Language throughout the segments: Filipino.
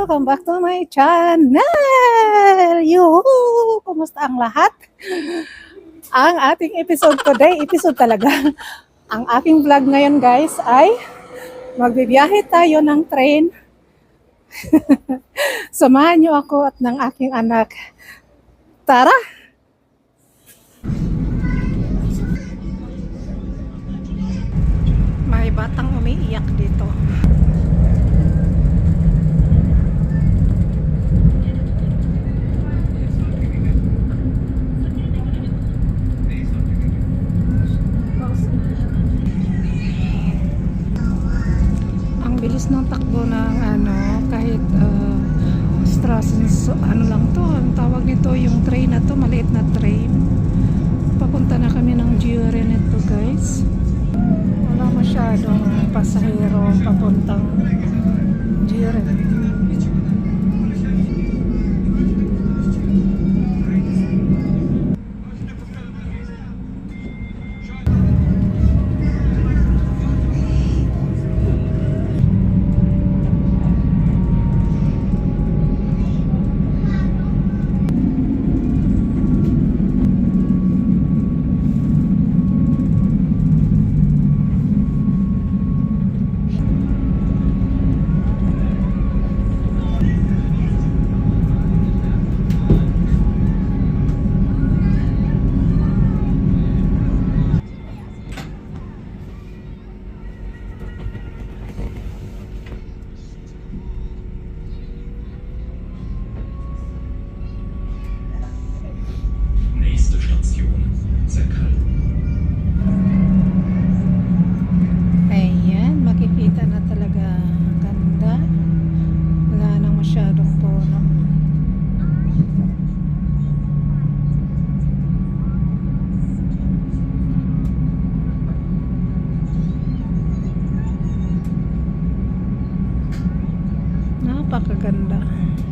Welcome back to my channel! Yuhu! Kumusta ang lahat? Ang ating episode today, episode talaga. Ang aking vlog ngayon guys ay magbibiyahe tayo ng train. Samahan niyo ako at ng aking anak. Tara! May batang umiiyak dito. ang bilis ng takbo ng ano kahit uh, Strassen so, ano lang to ang nito yung train na to maliit na train papunta na kami ng Giore to guys. Wala masyadong pasahero papuntang Giore Napakaganda.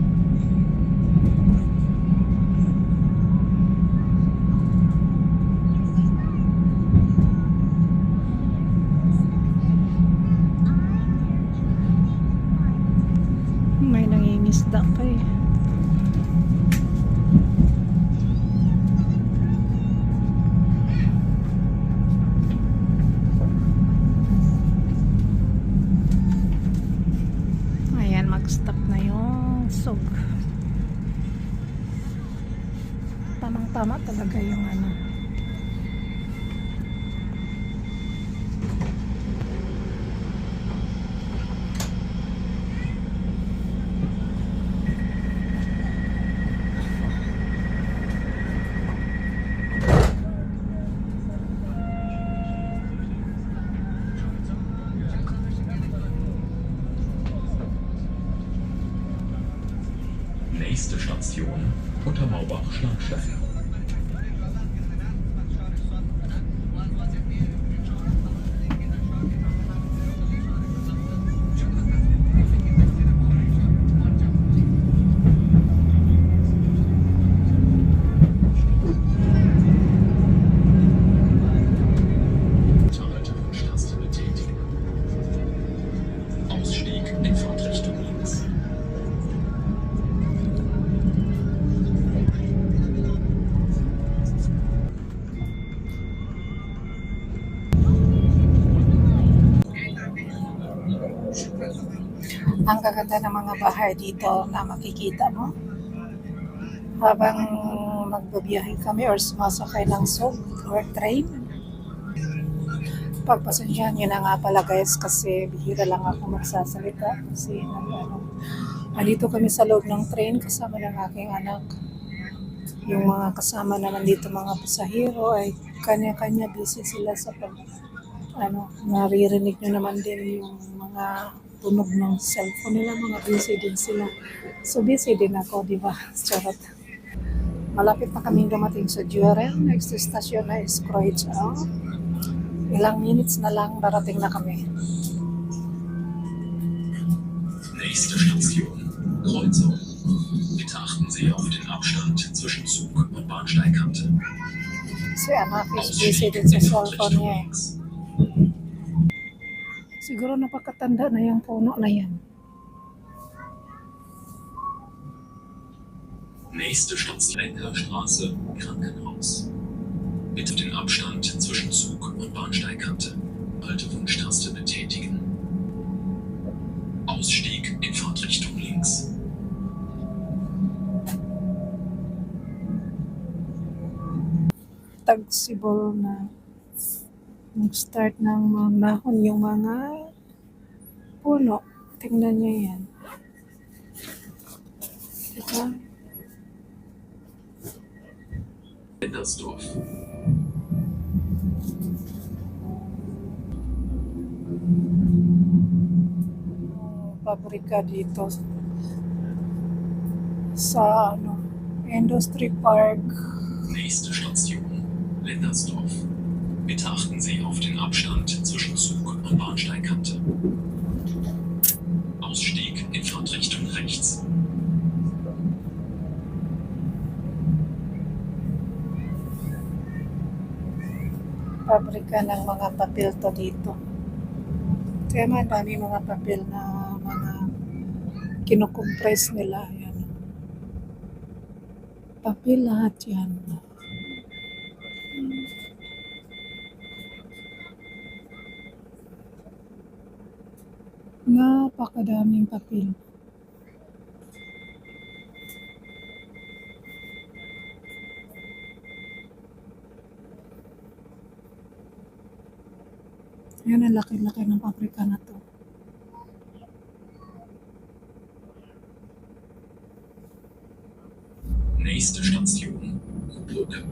Tamang-tama talaga yung ano. Nächste Station, Untermaubach-Schlagstein. Unterhaltungstaste Ang gaganda ng mga bahay dito na makikita mo. Habang magbabiyahe kami or sumasakay ng sub or train. Pagpasensyahan nyo na nga pala guys kasi bihira lang ako magsasalita kasi ano, andito kami sa loob ng train kasama ng aking anak. Yung mga kasama naman dito mga pasahero ay kanya-kanya busy sila sa pag ano, naririnig nyo naman din yung mga tunog ng cellphone nila, mga busy din sila. So busy din ako, di ba? Charot. Malapit na kami dumating sa Jurel. Next station na is Kreuzau. Ilang minutes na lang darating na kami. Nächste Station, Kreuzau. Bitte achten Sie auf den Abstand zwischen Zug und Bahnsteigkante. Si anak is busy din sa cellphone niya. eh. Siguro napakatanda na yung puno na yan. Nächste Station Lenkerstraße, Krankenhaus. Bitte den Abstand zwischen Zug und Bahnsteigkante. Haltewunschtaste betätigen. Ausstieg in Fahrtrichtung links. tagsibol na mag-start ng mamahon yung mga puno. Tingnan niyo yan. Diba? Endersdorf. Yung pabrika dito sa ano, Industry Park. Nächste Station Lendersdorf. Bitte achten Sie auf den Abstand zwischen Zug und Bahnsteigkante. Ausstieg in Fahrtrichtung rechts. pabrika ng mga papel to dito. Kaya madami mga papel na mga kinukompress nila. Yan. Papel lahat yan. Napakadaming papel. Yan ang laki-laki ng pabrika na to. Nächste Station Brücke.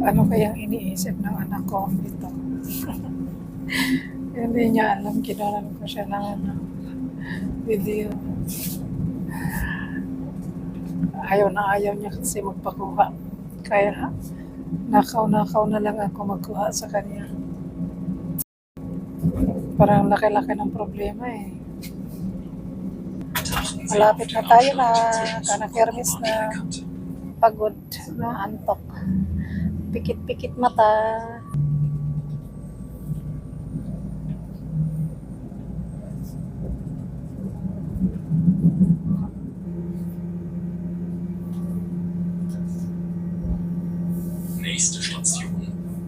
Ano kayang iniisip ng anak ko dito? Hindi niya alam, kinalan ko siya ng ano, video. Ayaw na ayaw niya kasi magpakuha. Kaya nakaw-nakaw na lang ako magkuha sa kanya. Parang laki-laki ng problema eh. Malapit na tayo na kanakermis na pagod na antok. Pikit-pikit mata. Nächste Station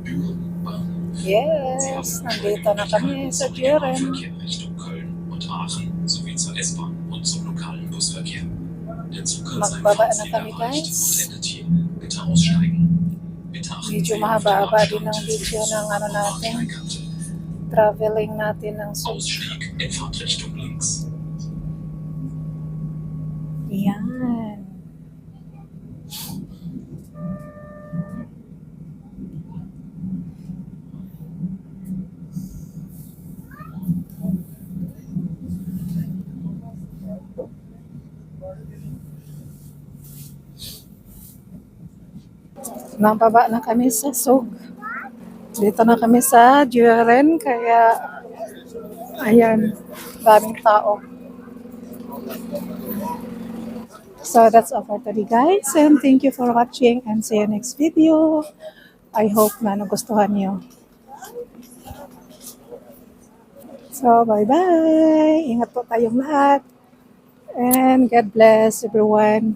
Büren-Bahnhof. Sie Yes, haben nandito na kami sa Jiren. Verkehr Richtung Köln und Aachen sowie zur S-Bahn und zum lokalen Busverkehr. Der Zug hat sein Magbaba na Fahrziel erreicht und endet hier. Bitte aussteigen. Medyo mahaba-haba din ang video ng ano natin. Traveling natin ng links. Yan. Nababa na kami sa Sug. Dito na kami sa Duren, kaya ayan, daming tao. So that's all for today guys and thank you for watching and see you next video. I hope na nagustuhan niyo. So bye bye. Ingat po tayong lahat. And God bless everyone.